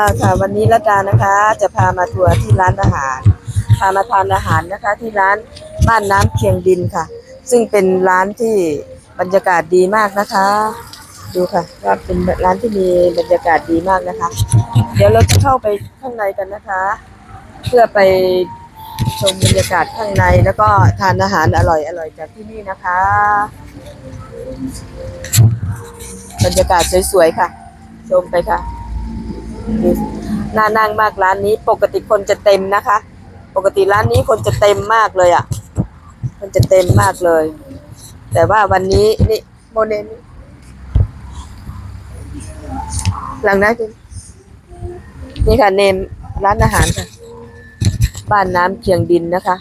ค่ะค่ะวันนี้รัตดานะคะจะพามาทัวร์ที่ร้านอาหาร พามาทานอาหารนะคะที่ร้านบ้านน้ำเคียงดินค่ะ ซึ่งเป็นร้านที่บรรยากาศดีมากนะคะ ดูค่ะว่าเป็นร้านที่มีบรรยากาศดีมากนะคะ เดี๋ยวเราจะเข้าไปข้างในกันนะคะ เพื่อไปชมบรรยากาศข้างในแล้วก็ทานอาหารอร่อยอร่อยจากที่นี่นะคะ บรรยากาศสวยๆค่ะ ชมไปค่ะ น่านั่งมากร้านนี้ ปกติคนจะเต็มนะคะ ปกติร้านนี้คนจะเต็มมากเลยอะ คนจะเต็มมากเลย แต่ว่าวันนี้นี่โมเดลหลังนั้นนี่ค่ะเนมร้านอาหารค่ะ บ้านน้ำเคียงดินนะคะ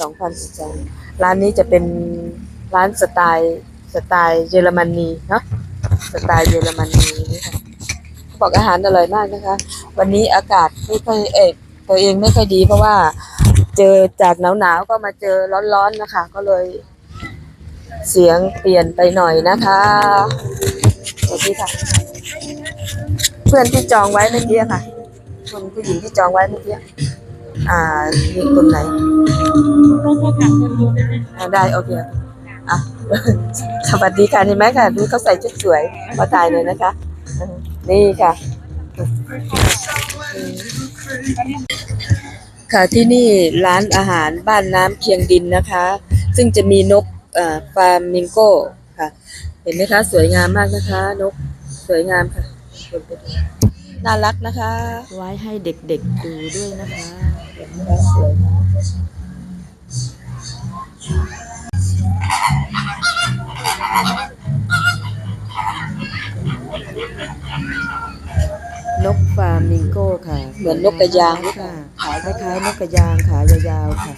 สองพันสิบสองร้านนี้จะเป็นร้านสไตล์สไตล์เยอรมนีเนาะสไตล์เยอรมนีนี่ค่ะ บอกอาหารอร่อยมากนะคะ วันนี้อากาศไม่ค่อยเอกตัวเองไม่ค่อยดี เพราะว่าเจอจากหนาวๆก็มาเจอร้อนๆนะคะ ก็เลย เสียงเปลี่ยนไปหน่อยนะคะสวัสดีค่ะ เพื่อนที่จองไว้เมื่อกี้ค่ะคนผู้หญิงที่จองไว้เมื่อกี้อ่ามีคนไหนได้โอเคอะสวัสดีค่ะเห็นไหมค่ะดูเขาใส่ชุดสวยมาถ่ายเลยนะคะ นี่ค่ะ ค่ะที่นี่ร้านอาหารบ้านน้ำเคียงดินนะคะ ซึ่งจะมีนกอ่อฟาร์มิงโก้ค่ะ เห็นไหมคะ สวยงามมากนะคะ นกสวยงามค่ะน่ารักนะคะ ไว้ให้เด็กๆดูด้วยนะคะ เหมือนนกกระยางหรือเปล่าค่ะคล้ายๆนกกระยางขายาวๆค่ะ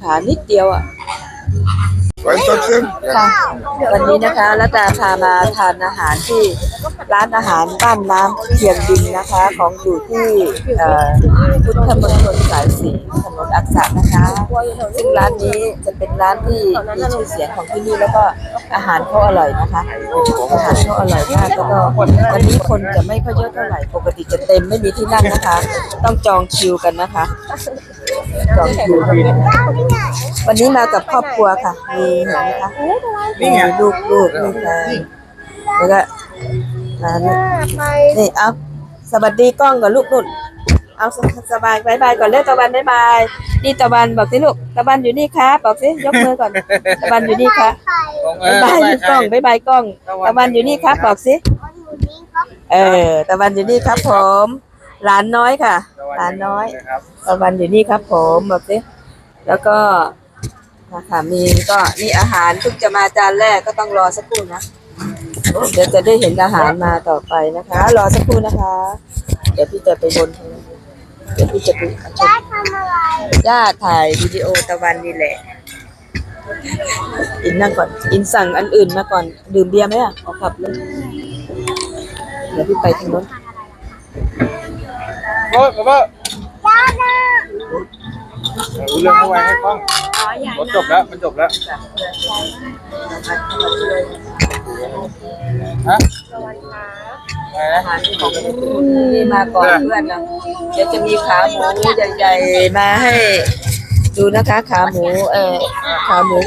ขานิดเดียวอะ Weißt du das denn? ค่ะวันนี้นะคะรัตดาพามาทานอาหารที่ร้านอาหารบ้านน้ำเคียงดินนะคะ ของอยู่ที่เอ่อพุทธมณฑลสายสีถนนอักษะนะคะซึ่งร้านนี้จะเป็นร้านที่มีชื่อเสียงของที่นี่แล้วก็อาหารเขาอร่อยนะคะอาหารเขาอร่อยมากแล้วก็วันนี้คนจะไม่ค่อยเยอะเท่าไหร่ปกติจะเต็มไม่มีที่นั่งนะคะ ต้องจองคิวกันนะคะจองคิ วกันวันนี้มากับครอบครัวค่ะ มีเห็นไหมคะนี่ไงมีลูกลูกมีแฟนแล้วก็ร้านนี้นี่เอาสวัสดีกล้องกับลูกนุ่นเอาสสบายบายบายก่อนเร็วตะวันบายบายนี่ตะวันบอกสิลูกตะวันอยู่นี่ครับบอกสิยกมือก่อนตะวันอยู่นี่ครับบายบายกล้องบายบายกล้องตะวันอยู่นี่ครับบอกสิเออตะวันอยู่นี่ครับผมหลานน้อยค่ะ หลานน้อยครับตะวันอยู่นี่ครับ ผมบอกสิแล้วก็นะคะมีก็นี่อาหารเพิ่งจะมาจานแรกก็ต้องรอสักครู่นะเดี๋ยวจะได้เห็นอาหารมาต่อไปนะคะ รอสักครู่นะคะ เดี๋ยวพี่จะไปบนเดี๋ยวพี่จะไปชมย่าถ่ายวิดีโอตะวันนี่แหละอินนั่งก่อน อินสั่งอันอื่นมาก่อน ดื่มเบียร์ไหมอะขอขับเลยเดี๋ยวพี่ไปทางโน้น โอ้ยบ๊อบรู้เรื่องเข้าไว้ให้กล้องรถจบแล้ว มันจบแล้ว ฮะอะไรนะอาหารที่ของนี่มาก่อนเพื่อนนะเดี๋ยวจะมีขาหมูใหญ่ๆมาให้ ดูนะคะขาหมูเออขาหมู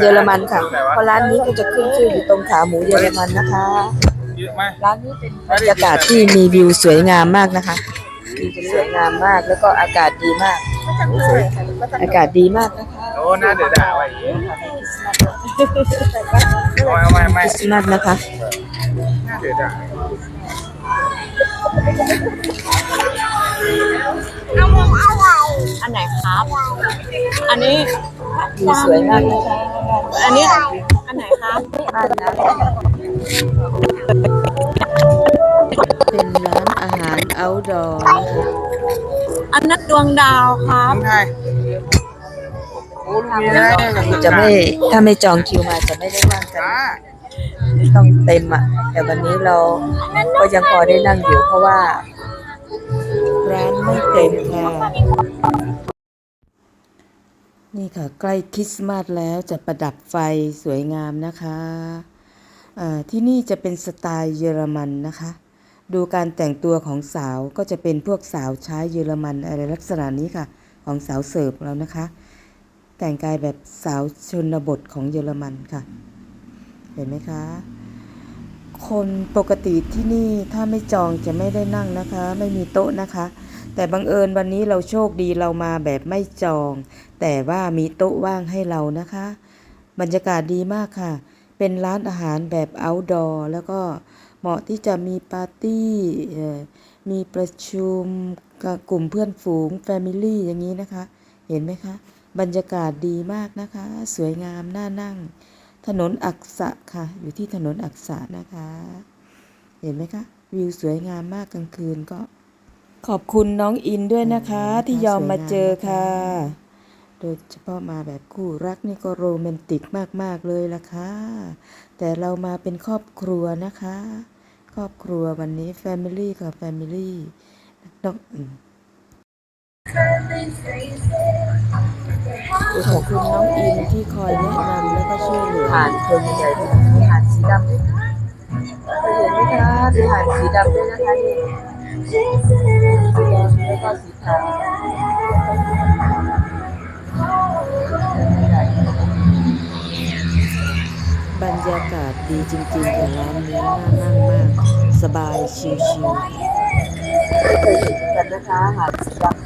เยอรมันค่ะเพราะร้านนี้ก็จะขึ้นชื่ออยู่ตรงขาหมูเยอรมันนะคะเยอะไหมร้านนี้เป็นบรรยากาศที่มีวิวสวยงามมากนะคะวิวจะ สวยงามมากแล้วก็อากาศดีมาก อากาศดีมากนะคะโอ้หน้าเดือดด่าไว้เอาไว้เอาไว้เอาไว้คริสต์มาสนะคะหน้าเดือดด่าอันไหนครับ อันนี้วิวสวยมากนะคะอันนี้อันไหนครับบ้านนะเป็นร้านอาหาร outdoor นะคะอันนั้นดวงดาวครับทำไงโอ้ลูกมีนะจะไม่ถ้าไม่จองคิวมาจะไม่ได้นั่งกันจ้าต้องเต็มอะ แต่วันนี้เราก็ยังพอได้นั่งอยู่เพราะว่า ร้านไม่เต็มค่ะนี่ค่ะ ใกล้คริสต์มาสแล้วจะประดับไฟสวยงามนะคะอ่าที่นี่จะเป็นสไตล์เยอรมันนะคะ ดูการแต่งตัวของสาวก็จะเป็นพวกสาวใช้เยอรมันอะไรลักษณะนี้ค่ะ ของสาวเสิร์ฟเรานะคะ แต่งกายแบบสาวชนบทของเยอรมันค่ะ เห็นไหมคะ คนปกติที่นี่ถ้าไม่จองจะไม่ได้นั่งนะคะ ไม่มีโต๊ะนะคะ แต่บังเอิญวันนี้เราโชคดีเรามาแบบไม่จอง แต่ว่ามีโต๊ะว่างให้เรานะคะ บรรยากาศดีมากค่ะ เป็นร้านอาหารแบบ outdoor แล้วก็ เหมาะที่จะมีปาร์ตี้เอ่อมีประชุมกับกลุ่มเพื่อนฝูง Family อย่างนี้นะคะ เห็นไหมคะ บรรยากาศดีมากนะคะ สวยงามน่านั่ง ถนนอักษะค่ะ อยู่ที่ถนนอักษะนะคะ เห็นไหมคะ วิวสวยงามมากกลางคืนก็ ขอบคุณน้องอินด้วยนะคะ ที่ยอมมาเจอค่ะ โดยเฉพาะมาแบบคู่รักนี่ก็โรแมนติกมาก ๆ เลยล่ะค่ะ แต่เรามาเป็นครอบครัวนะคะ ครอบครัววันนี้ Family ค่ะ Family น้องอืมขอบคุณน้องอินที่คอยแนะนำแล้วก็ช่วยเหลือหานเพิงใหญ่ด้วยมีหานสีดำด้วยนะเห็นไหมคะมีหานสีดำด้วยนะคะนี่สีดำแล้วก็สีขาว ยากาศดีจริงๆค่ะร้านนี้น่านั่งมาก สบายชิลๆเคยเห็นกันนะคะหานสีดำ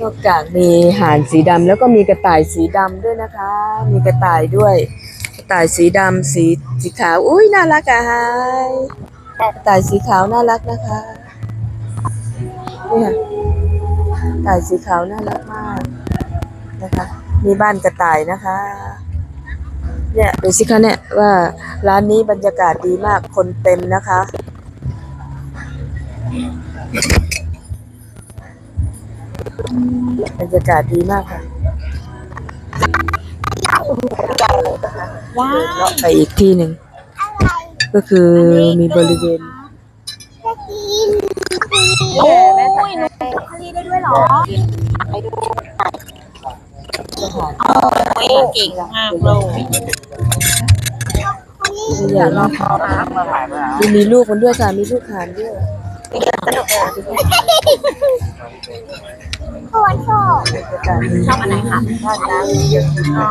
นอกจากมีห่านสีดำแล้วก็มีกระต่ายสีดำด้วยนะคะ มีกระต่ายด้วย กระต่ายสีดำสีสีขาว อุ้ยน่ารักอะฮายกระต่ายสีขาวน่ารักนะคะเนี่ยกระต่ายสีขาวน่ารักมาก นะคะ มีบ้านกระต่ายนะคะ เนี่ยดูสิคะเนี่ยว่าร้านนี้บรรยากาศดีมากคนเต็มนะคะ บรรยากาศดีมากค่ะว้าเดินเลาะไปอีกที่หนึ่ง ก็คือมีบริเวณโอ้ยหนูทะเลได้ด้วยเหรอ โอ้ยเก่งมากเลยตัวอย่างมากค่ะมีมีลูกมันด้วยค่ะมีลูกหานด้วยปวดโซ่ชอบอันไหนคะบ้านน้ำอะอ๋อ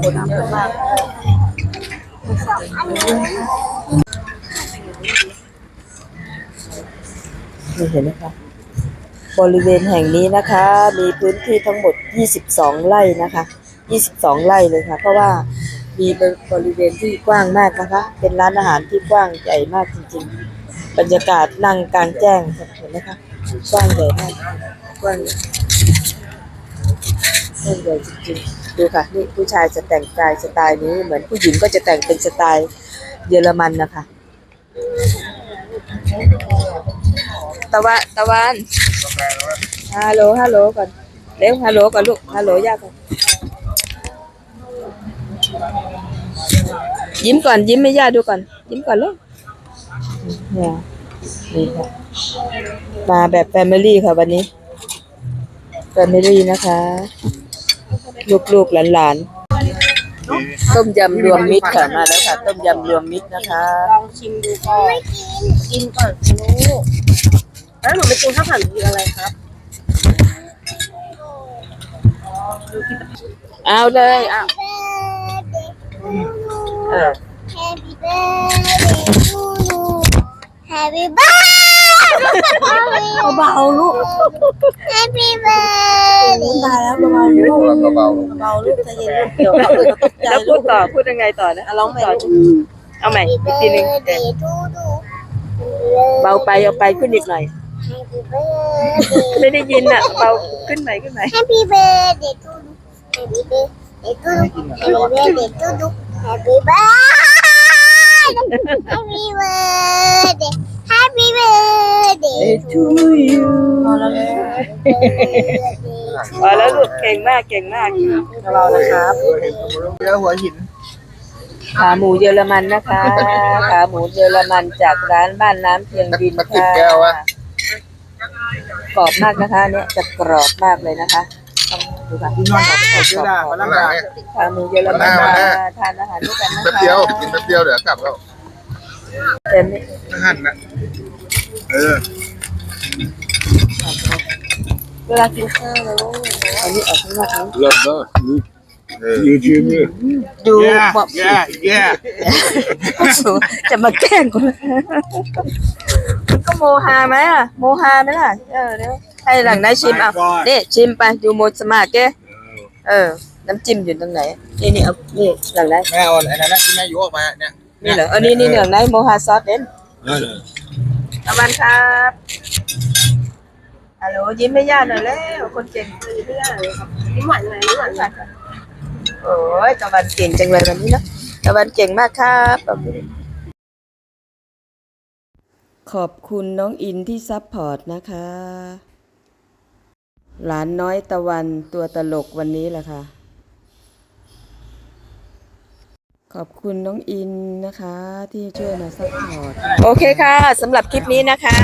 คนเยอะมากนี่เห็นไหมคะ บริเวณแห่งนี้นะคะ มีพื้นที่ทั้งหมด 22 ไร่นะคะ 22 ไร่เลยค่ะ เพราะว่ามีบริเวณที่กว้างมากนะคะ เป็นร้านอาหารที่กว้างใหญ่มากจริงๆ บรรยากาศนั่งกลางแจ้งเห็นไหมคะกว้างใหญ่มากกว้างใหญ่กว้างใหญ่จริงๆ ดูค่ะนี่ผู้ชายจะแต่งกายสไตล์นี้ เหมือนผู้หญิงก็จะแต่งเป็นสไตล์เยอรมันนะคะ ตะวันตะวัน ฮัลโหลฮัลโหลก่อนเร็วฮัลโหลก่อนลูกฮัลโหลยากก่อนยิ้มก่อนยิ้มให้ย่าดูก่อน ยิ้มก่อนลูกเนี่ยนี่ค่ะมาแบบแฟมิลี่ค่ะวันนี้แฟมิลี่นะคะ ลูกๆหลานๆต้มยำรวมมิตรค่ะมาแล้วค่ะ ต้มยำรวมมิตรนะคะ ลองชิมดูก่อนกินก่อนลูก แล้วหนูไปกินข้าวผัดหรือกินอะไรครับเอาเลยเอาเออ Happy birthday to you Happy birthday เบาๆลูก Happy birthday ตายแล้วเบาๆลูกเบาเบาๆลูกใจเย็นลูกเดี๋ยวเขาเกิดตกใจแล้วพูลูดกต่อพูดยังไงต่อนะร้องใหม่ต่อลูกเอาใหม่ Happy อีกทีหนึ่ง birthday to you เบาไปเอาไปขึ้นอีกหน่อย Happy birthday ไม่ได้ยินอะเบาขึ้นไหนขึ้นไหน Happy birthday to you Happy birthday to you Happy birthday to you Happy birthday Happy birthday Happy birthday to you พอแล้วลูก you พอแล้วลูกเก่งมากเก่งมากเรานะครับแล้วหัวหินขาหมูเยอรมันนะคะ ขาหมูเยอรมันจากร้านบ้านน้ำเพียงดินมาติดค่ะแก้วอะกรอบมากนะคะเนี่ยจะกรอบมากเลยนะคะต้องดูค่ะที่นอนกับเสื้อดามาข้าลังงหลังกาเนี่ยทางมีเยอรมันมามาหน้าทานอาหารด้วยกันนะคะแป๊บเดียวกินแป๊บเดียวเดี๋ยวกลับแล้วเต็มนี่หั่นนะเออเวลากินข้าวแล้วอันนี้ออกข้างนอกนะเลิศเลิศ เออยูทูบเนี่ยดูแย่บอกแย่แย่จะมาแกล้งกูนะมันก็โมฮาไหมอะโมฮาไหมล่ะเออเดี๋ยวให้หลังได้ชิมอะนี่ชิมไปดูโมสมาเก้เออ น้ำจิ้มอยู่ตรงไหน นี่นี่เอานี่หลังได้แม่อ่อนไอ้นั่นนะที่แม่ยกออกมาเนี่ยนี่เหรอเออนี่นี่เหลืองได้โมฮาซอสเด่นเออตะวันครับฮัลโหลยิ้มไม่ยากหน่อยแล้วคนเก่งยิ้มไม่ยากเลยครับยิ้มหวานเลยยิ้มหวานค่ะ โอ้ยตะวันเก่งจังเลยวันนี้นะตะวันเก่งมากครับขอบคุณน้องอินที่ซัพพอร์ตนะคะ หลานน้อยตะวันตัวตลกวันนี้แหละค่ะ ขอบคุณน้องอินนะคะ ที่ช่วยมาซัพพอร์ต โอเคค่ะสำหรับคลิปนี้นะคะ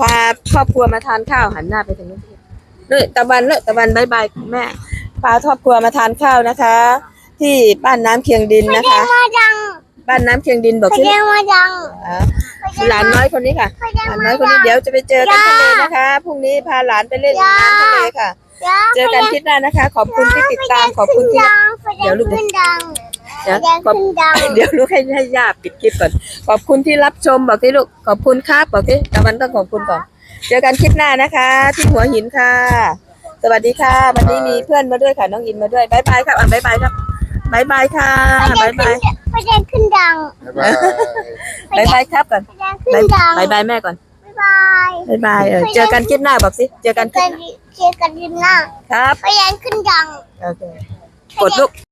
พาครอบครัวมาทานข้าวหันหน้าไปทางนู้นนี่ตะวันเลยตะวันบายบายคุณแม่ พาครอบครัวมาทานข้าวนะคะ ที่บ้านน้ำเคียงดินนะคะมาดังบ้านน้ำเคียงดินบอกพสิยามาดังอ่าหลานน้อยคนนี้ค่ะพยาหลานมาน้อยคนดันี้งเดี๋ยวจะไปเจอกันทะเลนะคะพรุ่งนี้พาหลานไปเล่นน้ำทะเลค่ะเจอกันคลิปหน้านะคะ ขอบคุณที่ติดตามขอบคุณที่เดี๋เดี๋ยยววลูลูกกขึ้นดังเดี๋ยวเดี๋ยวขอบ ขึ้นดัง เดี๋ยวลูกให้ให้ย่าปิดคลิปก่อน ขอบคุณที่รับชมบอกที่ลูกขอบคุณครับบอกที่ตะวันต้องขอบคุณก่อน เจอกันคลิปหน้านะคะ ที่หัวหินค่ะ สวัสดีค่ะวันนี้มีเพื่อนมาด้วยค่ะน้องอินมาด้วยบายบายครับอะบายบายครับบายบายค่ะบายบายพยาขึ้นดังบ๊ายบายบายบายครับก่อนพยาขึ้นดังบายบายแม่ก่อนบ๊ายบายบายบายเออเจอกันคลิปหน้าบอกสิเจอกันคลิกัปนหน้าเจอกันดินหน้าครับพยาขึ้นดังโอเคกดลูก